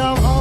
Maria.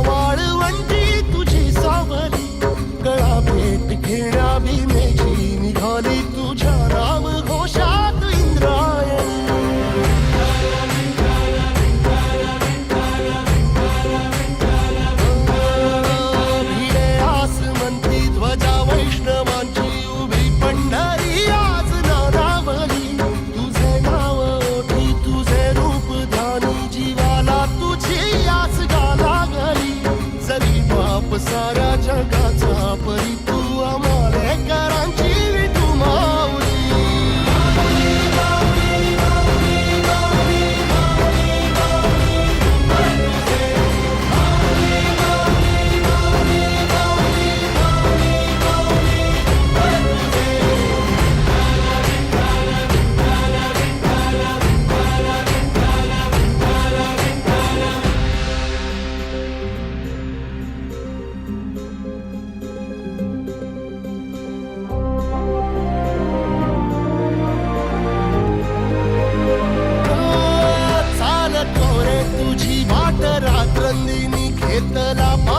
la paz.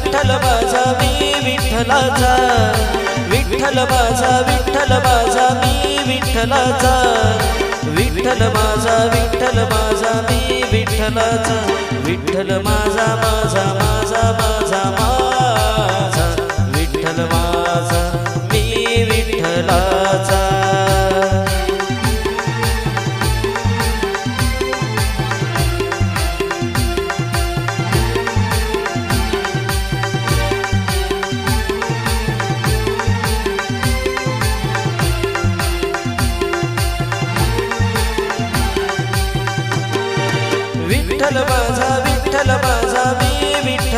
Vitthal बाजा मी विठ्ठलाचा. विठ्ठल बाजा विठ्ठल बाजा मी विठ्ठलाचा. विठ्ठल माझा विठ्ठल माझा मी विठ्ठलाचा. विठ्ठल माझा माझा माझा माझा माझा. विठ्ठल माझा मी विठ्ठलाचा.